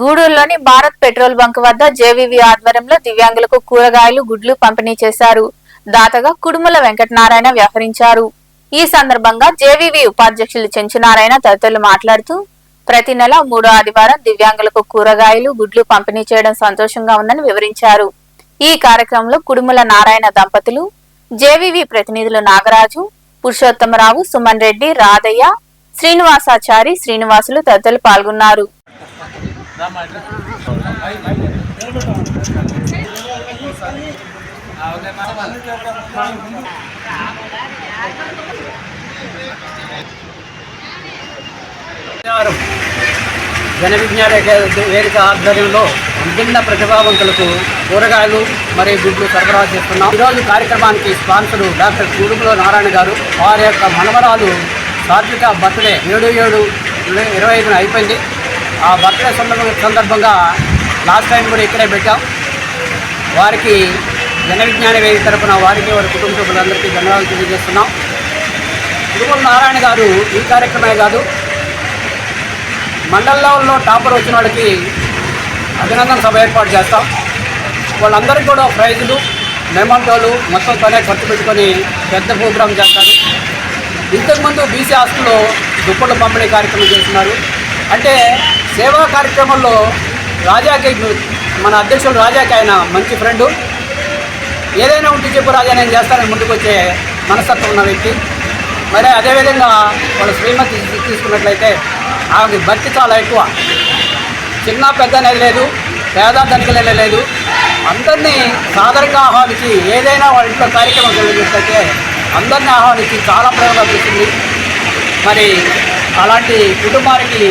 గూడూరులోని Bharat petrol bunk వద్ద JVV ఆధ్వర్యంలో దివ్యాంగులకు కూరగాయలు గుడ్లు పంపిణీ చేశారు. దాతగా కుడుముల వెంకటనారాయణ వ్యవహరించారు. ఈ సందర్భంగా జేవీవి ఉపాధ్యక్షులు చెంచునారాయణ తదితరులు మాట్లాడుతూ ప్రతి నెల మూడో ఆదివారం దివ్యాంగులకు కూరగాయలు గుడ్లు పంపిణీ చేయడం సంతోషంగా ఉందని వివరించారు. ఈ కార్యక్రమంలో కుడుముల నారాయణ దంపతులు జేవీవి ప్రతినిధులు నాగరాజు పురుషోత్తమరావు సుమన్ రెడ్డి రాధయ్య శ్రీనివాసాచారి శ్రీనివాసులు తదితరులు పాల్గొన్నారు. జన విజ్ఞాన వేదిక ఆధ్వర్యంలో విభిన్న ప్రతిభావంతులకు కూరగాయలు మరియు గుడ్లు సరఫరా చేస్తున్నాం. ఈరోజు కార్యక్రమానికి స్పాన్సరు డాక్టర్ కూడుముల నారాయణ గారు. వారి యొక్క మనవరాలు సాత్విక బర్త్డే ఏడు ఏడు ఇరవై ఐదున అయిపోయింది. ఆ బర్త్డే సందర్భ సందర్భంగా లాస్ట్ టైం కూడా ఇక్కడే పెట్టాం. వారికి జన విజ్ఞాన వేదిక తరపున వారికి వారి కుటుంబ సభ్యులందరికీ ధన్యవాదాలు తెలియజేస్తున్నాం. తిరుమల నారాయణ గారు ఈ కార్యక్రమే కాదు మండల లెవెల్లో టాపర్ వచ్చిన వాళ్ళకి అభినందన సభ ఏర్పాటు చేస్తాం. వాళ్ళందరికీ కూడా ప్రైజులు మెమంటోలు మొత్తం తనే ఖర్చు పెట్టుకొని పెద్ద ప్రోగ్రాం చేస్తారు. ఇంతకుముందు బీసీ హాస్టల్లో దుప్పట్లు పంపిణీ కార్యక్రమం చేస్తున్నారు. అంటే సేవా కార్యక్రమంలో రాజాకి మన అధ్యక్షుడు రాజాకి ఆయన మంచి ఫ్రెండు. ఏదైనా ఉంటే చెప్పు రాజా నేను చేస్తానని ముందుకొచ్చే మనస్తత్వం ఉన్న వ్యక్తి. మరి అదేవిధంగా వాళ్ళ శ్రీమతి తీసుకున్నట్లయితే ఆమె భక్తి చాలా ఎక్కువ. చిన్న పెద్ద లేదు పేద ధనికలే లేదు. అందరినీ సాధారణంగా ఆహ్వానించి ఏదైనా వాళ్ళ ఇంట్లో కార్యక్రమం జరిగినట్లయితే అందరినీ ఆహ్వానించి చాలా ప్రేమ లభిస్తుంది మరి అలాంటి కుటుంబానికి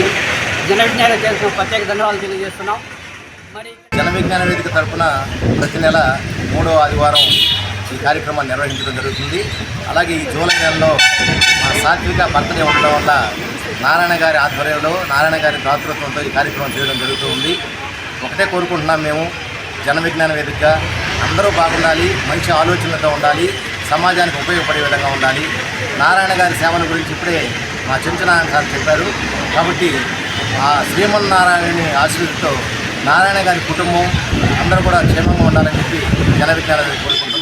జన విజ్ఞాన చేసిన ప్రత్యేక ధన్యవాదాలు తెలియజేస్తున్నాం. మరి జన విజ్ఞాన వేదిక తరపున ప్రతి నెల మూడో ఆదివారం ఈ కార్యక్రమాన్ని నిర్వహించడం జరుగుతుంది. అలాగే ఈ జూలై నెలలో మా సాత్విక బర్త్డే ఉండడం వల్ల నారాయణ గారి ఆధ్వర్యంలో నారాయణ గారి దాతృత్వంతో ఈ కార్యక్రమం చేయడం జరుగుతుంది. ఒకటే కోరుకుంటున్నాం మేము జన విజ్ఞాన వేదికగా అందరూ బాగుండాలి మంచి ఆలోచనలతో ఉండాలి సమాజానికి ఉపయోగపడే విధంగా ఉండాలి. నారాయణ గారి సేవల గురించి ఇప్పుడే మా చెంచనారాయణ సార్ చెప్పారు. కాబట్టి ఆ శ్రీమన్నారాయణని ఆశీర్వదితో నారాయణ గారి కుటుంబం అందరూ కూడా క్షేమంగా ఉండాలని చెప్పి జన విజ్ఞాన కోరుకుంటున్నాం.